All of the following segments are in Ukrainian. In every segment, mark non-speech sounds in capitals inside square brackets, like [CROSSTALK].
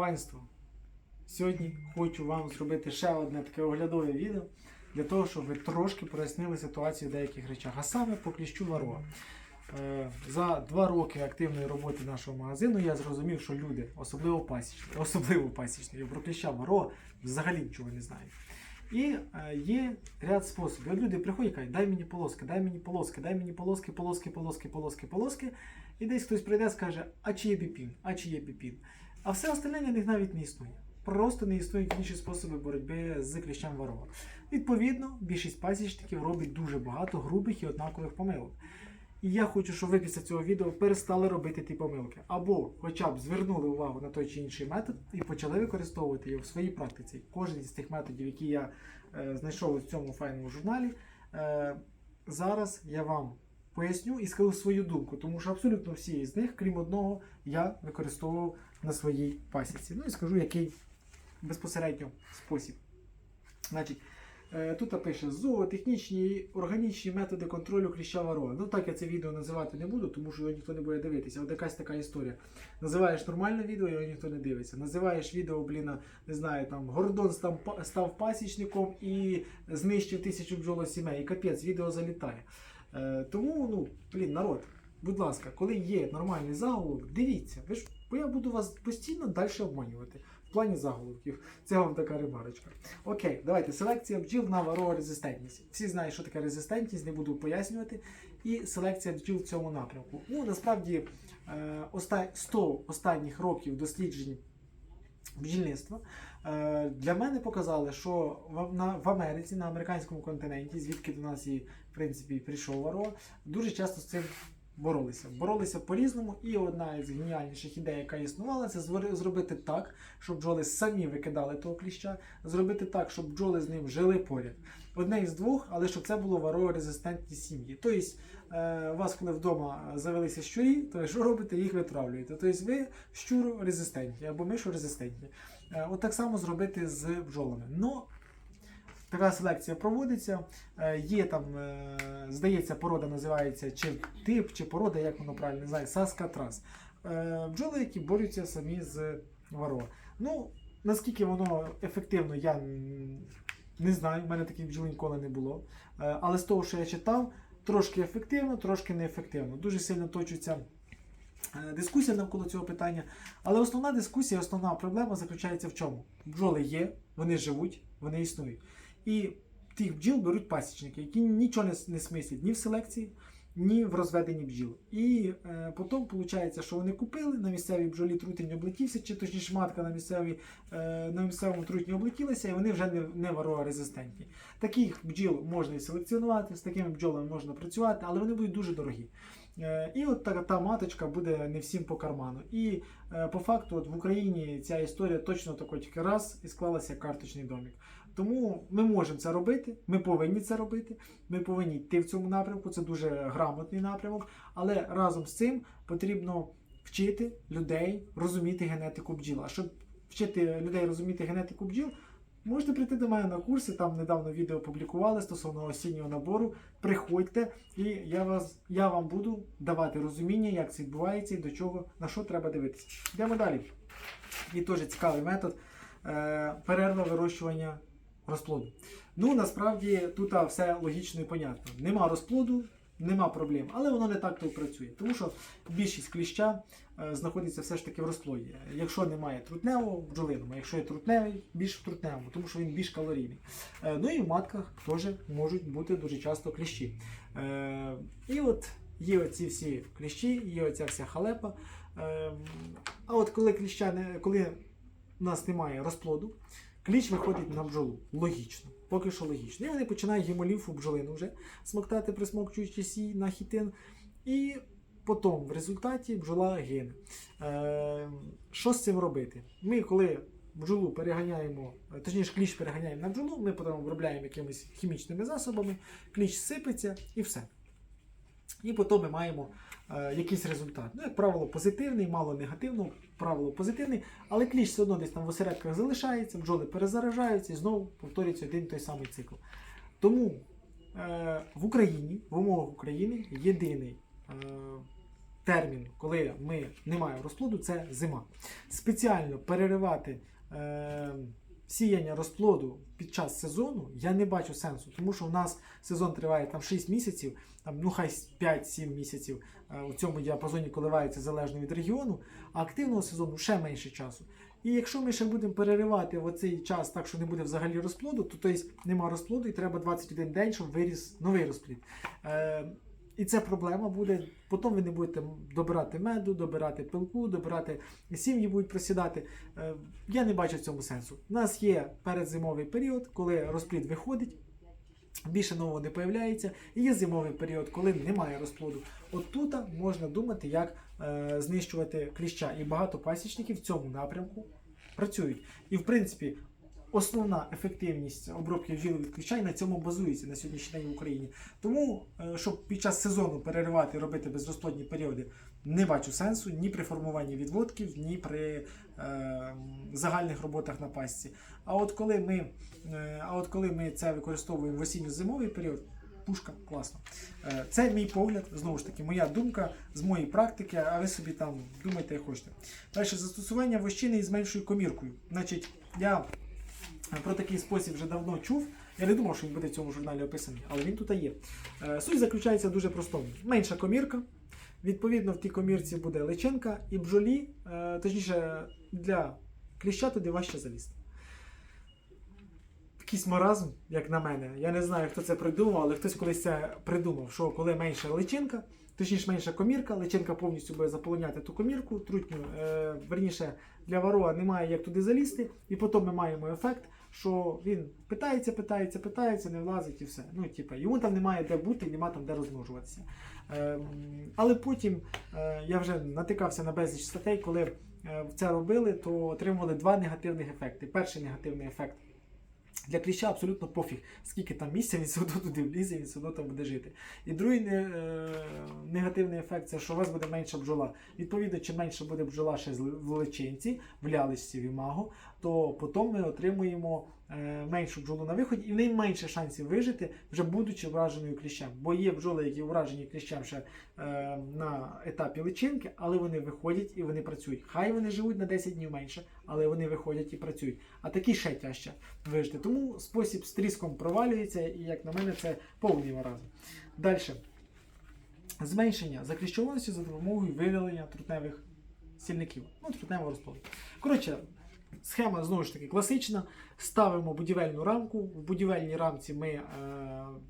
Панство, сьогодні хочу вам зробити ще одне таке оглядове відео для того, щоб ви трошки прояснили ситуацію в деяких речах, а саме по кліщу варова. Е, За два роки активної роботи нашого магазину я зрозумів, що люди, особливо пасічні, [LAUGHS] особливо пасічні, про кліща варова взагалі нічого не знають. І е, є ряд способів. Люди приходять і кажуть, дай мені полоски, дай мені полоски, дай мені полоски, полоски, полоски, полоски, полоски. І десь хтось прийде і скаже, а чи є біпін, а чи є біпін. А все остальне для них навіть не існує. Просто не існують інші способи боротьби з кліщем ворога. Відповідно, більшість пасічників робить дуже багато грубих і однакових помилок. І я хочу, щоб ви після цього відео перестали робити ті помилки. Або хоча б звернули увагу на той чи інший метод і почали використовувати його в своїй практиці. Кожен із тих методів, які я е, знайшов у цьому файному журналі, е, зараз я вам поясню і скажу свою думку, тому що абсолютно всі з них, крім одного, я використовував на своїй пасіці. Ну і скажу, який безпосередньо спосіб. Значить, е, тут пише зоотехнічні і органічні методи контролю кліща ворога. Ну так я це відео називати не буду, тому що його ніхто не буде дивитися. От якась така історія. Називаєш нормальне відео, його ніхто не дивиться. Називаєш відео, блін, не знаю, там Гордон став, став пасічником і знищив тисячу бджолосімей. І капець, відео залітає. Е, тому, ну, блін, народ, будь ласка, коли є нормальний заголовок, дивіться. Ви ж, бо я буду вас постійно далі обманювати. В плані заголовків. Це вам така ремарочка. Окей, давайте. Селекція бджіл на варорезистентність. Всі знають, що таке резистентність, не буду пояснювати. І селекція бджіл в цьому напрямку. Ну, насправді, е, 100 останніх років досліджень бджільництва е, для мене показали, що в, Америці, на американському континенті, звідки до нас і в принципі прийшов Варо, дуже часто з цим боролися. Боролися по-різному, і одна із геніальніших ідей, яка існувала, це зробити так, щоб бджоли самі викидали того кліща, зробити так, щоб бджоли з ним жили поряд. Одне із двох, але щоб це було варо-резистентні сім'ї. Тобто, е, у вас, коли вдома завелися щурі, то що робите? Їх витравлюєте. Тобто ви щуро-резистентні або мишо-резистентні. Е, От так само зробити з бджолами. Така селекція проводиться. Е, Є там, е, здається, порода називається чи тип, чи порода, як воно правильно називає, саскатрас. Е, Бджоли, які борються самі з варо. Ну, наскільки воно ефективно, я не знаю, в мене таких бджіл ніколи не було. Але з того, що я читав, трошки ефективно, трошки неефективно. Дуже сильно точуться е, дискусія навколо цього питання. Але основна дискусія, основна проблема заключається в чому? Бджоли є, вони живуть, вони існують. І тих бджіл беруть пасічники, які нічого не, не смислять ні в селекції, ні в розведенні бджіл. І е, потім виходить, що вони купили на місцевій бджолі трутень облетівся, чи точніше матка на, місцевій, е, на місцевому трутні облетілася, і вони вже не, не варорезистентні. Таких бджіл можна і селекціонувати, з такими бджолами можна працювати, але вони будуть дуже дорогі. Е, І от та, та маточка буде не всім по карману. І е, по факту, от в Україні ця історія точно тако тільки раз і склалася карточний домик. Тому ми можемо це робити, ми повинні це робити. Ми повинні йти в цьому напрямку. Це дуже грамотний напрямок. Але разом з цим потрібно вчити людей розуміти генетику бджіл. А щоб вчити людей розуміти генетику бджіл, можете прийти до мене на курси. Там недавно відео публікували стосовно осіннього набору. Приходьте, і я вас я вам буду давати розуміння, як це відбувається і до чого на що треба дивитися. Йдемо далі. І теж цікавий метод е, перерва вирощування розплоду. Ну насправді тут все логічно і понятно. Нема розплоду, нема проблем, але воно не так то працює, тому що більшість кліща е, знаходиться все ж таки в розплоді. Якщо немає трутневого, в бджолиному, якщо є трутневий, більш в трутневому, тому що він більш калорійний. Е, ну і в матках теж можуть бути дуже часто кліщі. Е, і от є оці всі кліщі, є оця вся халепа. А от коли кліща не коли у нас немає розплоду, кліщ виходить на бджолу. Логічно. Поки що логічно. І вони починають гемолімфу бджолину вже смоктати, присмокчуючи сій на хітин. І потім в результаті бджола гине. Е, що з цим робити? Ми, коли бджолу переганяємо, точніше, кліщ переганяємо на бджолу, ми потім обробляємо якимись хімічними засобами, кліщ сипеться і все. І потім ми маємо е, якийсь результат. Ну, як правило, позитивний, мало негативного, правило позитивний, але кліщ все одно десь там в осередках залишається, бджоли перезаражаються і знову повторюється один той самий цикл. Тому е, в Україні, в умовах України, єдиний е, термін, коли ми не маємо розплоду, це зима. Спеціально переривати е, сіяння розплоду під час сезону я не бачу сенсу, тому що у нас сезон триває там 6 місяців, там, ну хай 5-7 місяців е, у цьому діапазоні коливається залежно від регіону, а активного сезону ще менше часу. І якщо ми ще будемо переривати в оцей час так, що не буде взагалі розплоду, то тобто нема розплоду і треба 21 день, щоб виріс новий розплід. Е, і це проблема буде. Потім ви не будете добирати меду, добирати пилку, добирати сім'ї будуть просідати. Е, я не бачу в цьому сенсу. У нас є передзимовий період, коли розплід виходить. Більше нового не появляється, і є зимовий період, коли немає розплоду. От тут можна думати, як е, знищувати кліща. І багато пасічників в цьому напрямку працюють. І в принципі, основна ефективність обробки бджіл від кліща і на цьому базується на сьогоднішній день в Україні. Тому, е, щоб під час сезону переривати і робити безрозплодні періоди, не бачу сенсу ні при формуванні відводків, ні при е, загальних роботах на пасіці. А от коли ми, е, а от коли ми це використовуємо в осінньо-зимовий період, пушка класно. Е, це мій погляд, знову ж таки, моя думка з моєї практики, а ви собі там думайте, як хочете. Далі застосування вощини із меншою коміркою. Значить, я про такий спосіб вже давно чув. Я не думав, що він буде в цьому журналі описаний, але він тут є. Е, Суть заключається дуже простому. Менша комірка. Відповідно, в тій комірці буде личинка і бджолі, е, точніше, для кліща туди важче залізти. Якийсь маразм, як на мене. Я не знаю, хто це придумав, але хтось колись це придумав, що коли менша личинка, точніше менша комірка, личинка повністю буде заполоняти ту комірку, трутню, е, верніше, для варога немає як туди залізти, і потім ми маємо ефект, що він питається, питається, питається, не влазить і все. Ну, типа, йому там немає де бути, немає там де розмножуватися. Ем, але потім е, я вже натикався на безліч статей, коли е, це робили, то отримували два негативних ефекти. Перший негативний ефект. Для кліща абсолютно пофіг, скільки там місця він все одно туди влізе, він все одно там буде жити. І другий не, е, негативний ефект це що у вас буде менша бджола. Відповідно, чим менше буде бджола ще в личинці, в лялечці, в імаго, то потім ми отримуємо е, меншу бджолу на виході, і в неї менше шансів вижити, вже будучи враженою кліщем. Бо є бджоли, які вражені кліщем ще е, на етапі личинки, але вони виходять і вони працюють. Хай вони живуть на 10 днів менше, але вони виходять і працюють. А такі ще тяжче вижити. Тому спосіб з тріском провалюється, і як на мене, це повний маразм. Далі. Зменшення закліщованості за допомогою видалення трутневих сільників. Ну, трутневого розплоду. Коротше, схема знову ж таки класична. Ставимо будівельну рамку. В будівельній рамці ми е,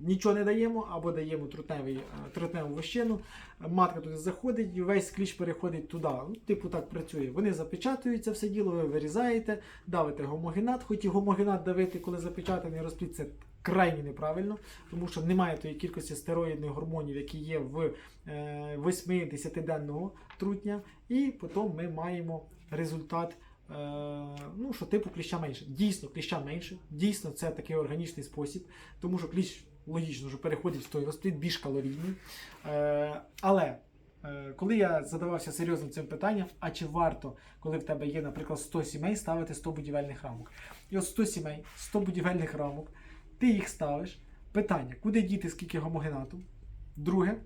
нічого не даємо або даємо трутневий, е, трутневу вощину. Матка туди заходить весь кліщ переходить туди. Ну, типу так працює. Вони запечатуються все діло, ви вирізаєте, давите гомогенат. Хоч і гомогенат давити, коли запечатаний розплід, це крайні неправильно, тому що немає тої кількості стероїдних гормонів, які є в е, 8-10-денного трутня. І потім ми маємо результат. Е, Ну, що типу кліща менше. Дійсно, кліща менше. Дійсно, це такий органічний спосіб, тому що кліщ логічно що переходить в той розплід більш калорійний. Е, але е, коли я задавався серйозним цим питанням, а чи варто, коли в тебе є, наприклад, 100 сімей, ставити 100 будівельних рамок? І от 100 сімей, 100 будівельних рамок, ти їх ставиш. Питання, куди діти, скільки гомогенату? Друге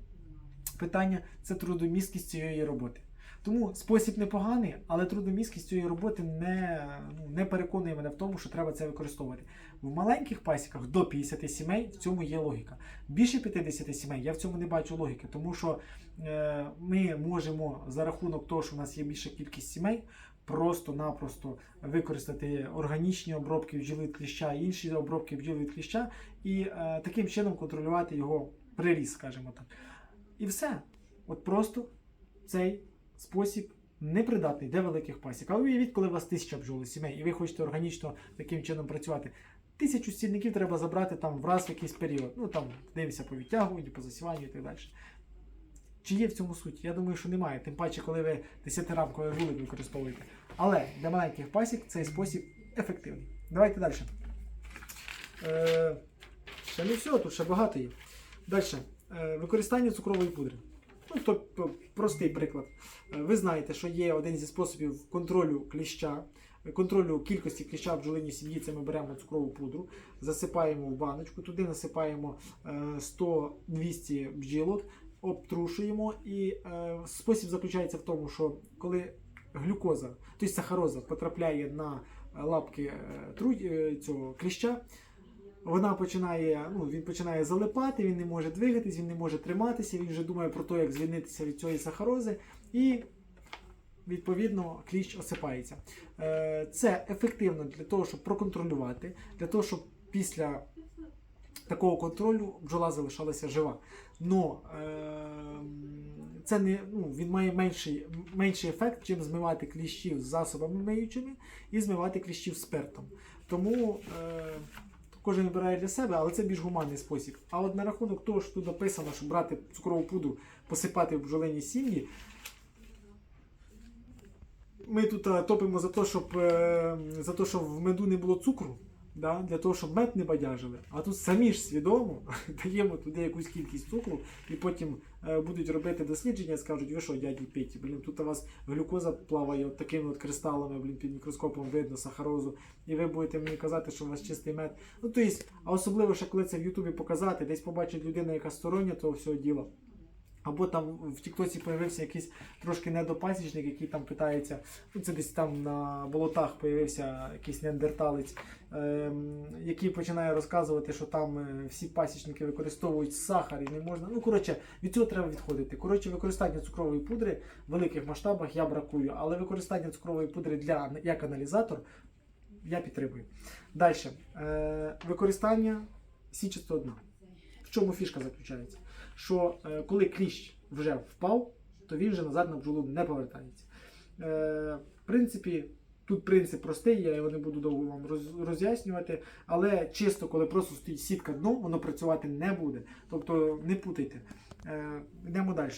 питання це трудомісткість цієї роботи. Тому спосіб непоганий, але трудомісткість цієї роботи не, ну, не переконує мене в тому, що треба це використовувати. В маленьких пасіках до 50 сімей в цьому є логіка. Більше 50 сімей я в цьому не бачу логіки, тому що е, ми можемо за рахунок того, що в нас є більша кількість сімей, просто-напросто використати органічні обробки бджіли від кліща, інші обробки бджіл від кліща і е, таким чином контролювати його приріст, скажімо так. І все. От просто цей спосіб непридатний для великих пасік. А уявіть, коли у вас тисяча бджоли сімей, і ви хочете органічно таким чином працювати. Тисячу стільників треба забрати там враз в якийсь період. Ну там дивися по відтягуванню, по засіванню і так далі. Чи є в цьому суть? Я думаю, що немає. Тим паче, коли ви 10-рамковий вулик використовуєте. Але для маленьких пасік цей спосіб ефективний. Давайте далі. Е, ще не все, тут ще багато є. Далі. Е, використання цукрової пудри. Ну, то простий приклад. Е, Ви знаєте, що є один зі способів контролю кліща, е, контролю кількості кліща в бджолиній сім'ї. Це ми беремо цукрову пудру, засипаємо в баночку, туди насипаємо е, 100-200 бджілок обтрушуємо. І е, спосіб заключається в тому, що коли глюкоза, тобто сахароза, потрапляє на лапки е, е, цього кліща, вона починає, ну, він починає залипати, він не може двигатись, він не може триматися, він вже думає про те, як звільнитися від цієї сахарози, і відповідно кліщ осипається. Е, Це ефективно для того, щоб проконтролювати, для того, щоб після такого контролю бджола залишалася жива. Но е, це не, ну, він має менший, менший ефект, чим змивати кліщів з засобами миючими і змивати кліщів спиртом. Тому е, кожен вибирає для себе, але це більш гуманний спосіб. А от на рахунок того, що тут написано, що брати цукрову пудру, посипати в бджолині сім'ї. Ми тут е, топимо за те, щоб, е, за те, щоб в меду не було цукру, да, для того, щоб мед не бадяжили. А тут самі ж свідомо [LAUGHS] даємо туди якусь кількість цукру, і потім е, будуть робити дослідження, скажуть, ви що, дяді Петі, блін, тут у вас глюкоза плаває от такими от кристалами, блін, під мікроскопом видно сахарозу, і ви будете мені казати, що у вас чистий мед. Ну, то а особливо, ще коли це в Ютубі показати, десь побачить людина, яка стороння того всього діла. Або там в Тіктоці з'явився якийсь трошки недопасічник, який там питається, ну це десь там на болотах з'явився якийсь неандерталець, ем, який починає розказувати, що там е, всі пасічники використовують сахар і не можна. Ну, коротше, від цього треба відходити. Коротше, використання цукрової пудри в великих масштабах я бракую, але використання цукрової пудри для як аналізатор я підтримую. Далі. Е, використання січастого дна. В чому фішка заключається? Що е, коли кліщ вже впав, то він вже назад на бджолу не повертається. Е, в принципі, тут принцип простий, я його не буду довго вам роз- роз'яснювати, але чисто, коли просто стоїть сітка дно, воно працювати не буде. Тобто не путайте. Е, йдемо далі.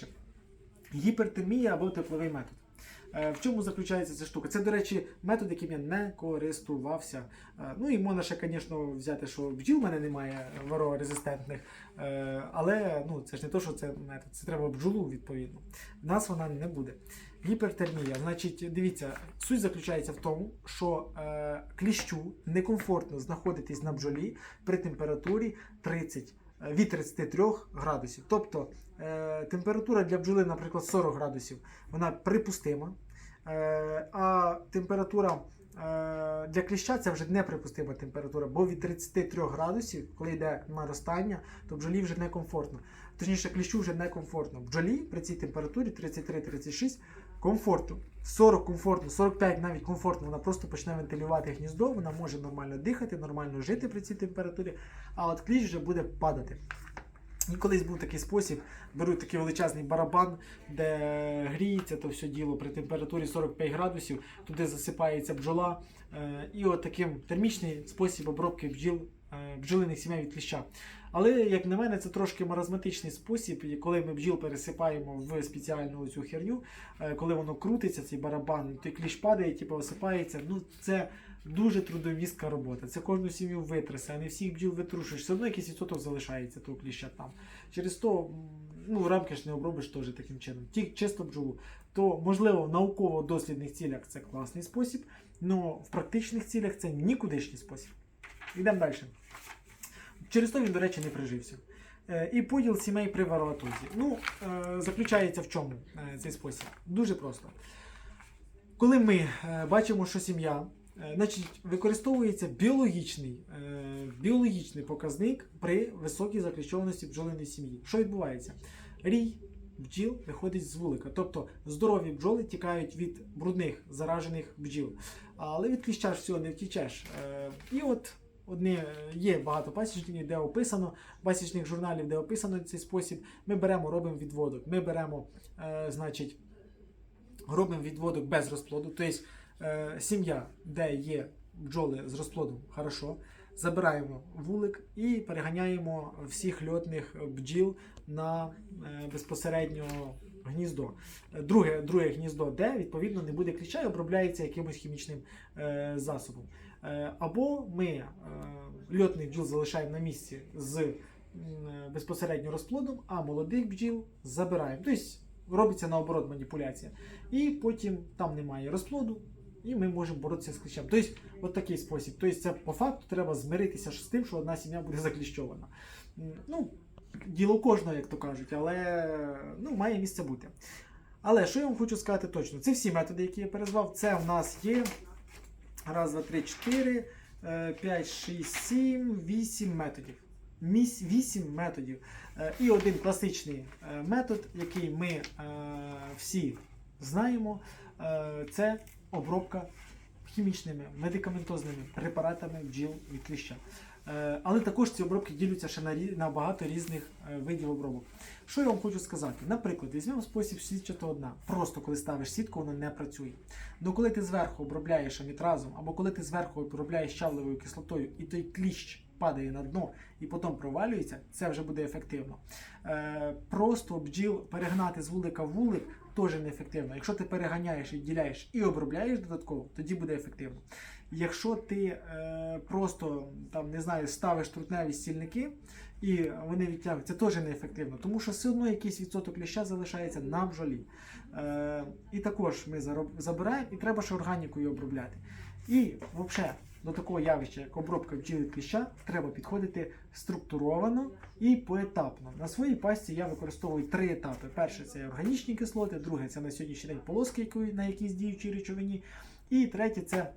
Гіпертермія або тепловий метод. Е, В чому заключається ця штука? Це, до речі, метод, яким я не користувався. Е, Ну і можна ще, звісно, взяти, що бджіл в мене немає ворорезистентних, Е, але ну, це ж не то, що це метод, це треба бджолу відповідно. В нас вона не буде. Гіпертермія. Значить, дивіться, суть заключається в тому, що кліщу некомфортно знаходитись на бджолі при температурі 30, е, від 33 градусів. Тобто е, температура для бджоли, наприклад, 40 градусів, вона припустима. Е, а температура е, для кліща це вже неприпустима температура, бо від 33 градусів, коли йде наростання, то бджолі вже некомфортно. Точніше, кліщу вже некомфортно. Бджолі при цій температурі 33-36 комфортно. 40 комфортно, 45 навіть комфортно, вона просто почне вентилювати гніздо, вона може нормально дихати, нормально жити при цій температурі, а от кліщ вже буде падати. І колись був такий спосіб, беруть такий величезний барабан, де гріється то все діло при температурі 45 градусів, туди засипається бджола. е, І от таким термічний спосіб обробки бджіл, е, бджолиних сімей від кліща. Але, як на мене, це трошки маразматичний спосіб, коли ми бджіл пересипаємо в спеціальну цю херню, е, коли воно крутиться, цей барабан, той кліщ падає, типу, осипається. Ну, це дуже трудомістка робота. Це кожну сім'ю витрясе, а не всіх бджіл витрушиш. Все одно якийсь відсоток залишається того кліща там. Через то, ну, рамки ж не обробиш теж таким чином. Тільки чисто бджолу. То, можливо, в науково-дослідних цілях це класний спосіб, але в практичних цілях це нікудишній спосіб. Йдемо далі. Через то він, до речі, не прижився. Е, І поділ сімей при варолатозі. Ну, е, заключається в чому е, цей спосіб? Дуже просто. Коли ми бачимо, що сім'я, значить, використовується біологічний, біологічний показник при високій закліщованості бджолиної сім'ї. Що відбувається? Рій бджіл виходить з вулика. Тобто здорові бджоли тікають від брудних заражених бджіл. Але від кліща всього не втічеш. І от одні е, є багато пасічників, де описано, пасічних журналів, де описано цей спосіб. Ми беремо, робимо відводок. Ми беремо, е, значить, робимо відводок без розплоду. Тобто е, сім'я, де є бджоли з розплодом, хорошо. Забираємо вулик і переганяємо всіх льотних бджіл на е, безпосередньо гніздо. Друге, друге гніздо, де відповідно не буде кліща і обробляється якимось хімічним е, засобом. Е, або ми е, льотних бджіл залишаємо на місці з е, безпосередньо розплодом, а молодих бджіл забираємо. Тобто робиться наоборот маніпуляція. І потім там немає розплоду, і ми можемо боротися з кліщем. Тобто, от такий спосіб. Тобто, це по факту треба змиритися з тим, що одна сім'я буде закліщована. Ну, діло кожного, як то кажуть, але ну, має місце бути. Але що я вам хочу сказати точно? Це всі методи, які я перезвав. Це в нас є раз, два, три, чотири, е, п'ять, шість, сім, вісім методів. Вісім методів. Е, І один класичний е, метод, який ми всі знаємо, це обробка хімічними медикаментозними препаратами бджіл від кліща. Е, Але також ці обробки діляться ще на, на багато різних е, видів обробок. Що я вам хочу сказати? Наприклад, візьмемо спосіб сітчатого дна. Просто коли ставиш сітку, вона не працює. Ну коли ти зверху обробляєш амітразом, або коли ти зверху обробляєш щавлевою кислотою, і той кліщ падає на дно і потім провалюється, це вже буде ефективно. Е, просто бджіл перегнати з вулика в вулик теж неефективно. Якщо ти переганяєш, відділяєш і обробляєш додатково, тоді буде ефективно. Якщо ти е, просто там не знаю, ставиш трутневі стільники і вони відтягують, це теж неефективно, тому що все одно якийсь відсоток кліща залишається на бджолі. Е, і також ми забираємо, і треба ще органікою обробляти. І взагалі до такого явища, як обробка бджіл від кліща, треба підходити структуровано і поетапно. На своїй пасті я використовую три етапи. Перше це органічні кислоти, друге це на сьогоднішній день полоски, на якійсь діючій речовині. І третє це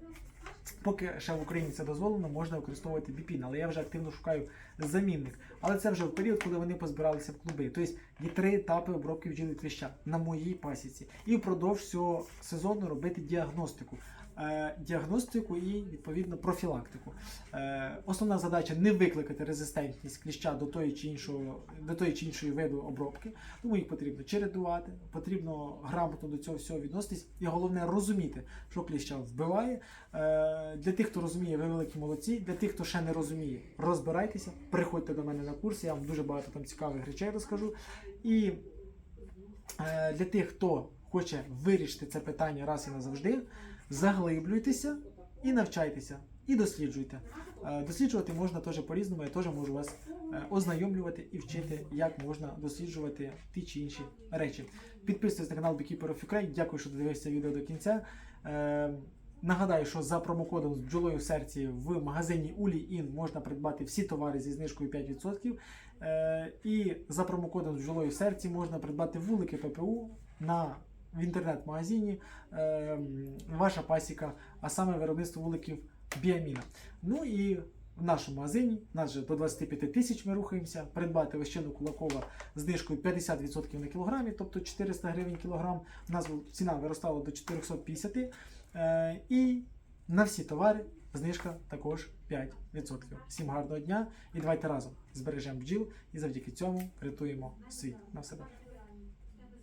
Поки ще в Україні це дозволено, можна використовувати біпін, але я вже активно шукаю замінник. Але це вже в період, коли вони позбиралися в клуби. Тобто є три етапи обробки бджіл від кліща на моїй пасіці. І впродовж цього сезону робити діагностику. Е, діагностику і відповідно профілактику. Е, основна задача не викликати резистентність кліща до тої чи іншого, до тої чи іншої виду обробки. Тому їх потрібно чередувати, потрібно грамотно до цього всього відноситись, і головне розуміти, що кліща вбиває. Е, Для тих, хто розуміє, ви великі молодці. Для тих, хто ще не розуміє, розбирайтеся, приходьте до мене на курс, я вам дуже багато там цікавих речей розкажу. І для тих, хто хоче вирішити це питання раз і назавжди, заглиблюйтеся і навчайтеся, і досліджуйте. Е, Досліджувати можна теж по-різному, я теж можу вас е, ознайомлювати і вчити, як можна досліджувати ті чи інші речі. Підписуйтесь на канал Beekeeper of Ukraine. Дякую, що дивилися відео до кінця. Е, Нагадаю, що за промокодом з бджолою в серці в магазині Uli.in можна придбати всі товари зі знижкою 5%. Е, і за промокодом з бджолою в серці можна придбати вулики ППУ на в інтернет-магазині е, ваша пасіка, а саме виробництво вуликів Біаміна. Ну і в нашому магазині, нас же до 25 тисяч ми рухаємося, придбати вищину Кулакова знижкою 50% на кілограмі, тобто 400 гривень кілограм. У нас ціна виростала до 450 е, і на всі товари знижка також 5%. Всім гарного дня і давайте разом збережемо бджіл і завдяки цьому рятуємо світ. На все добре.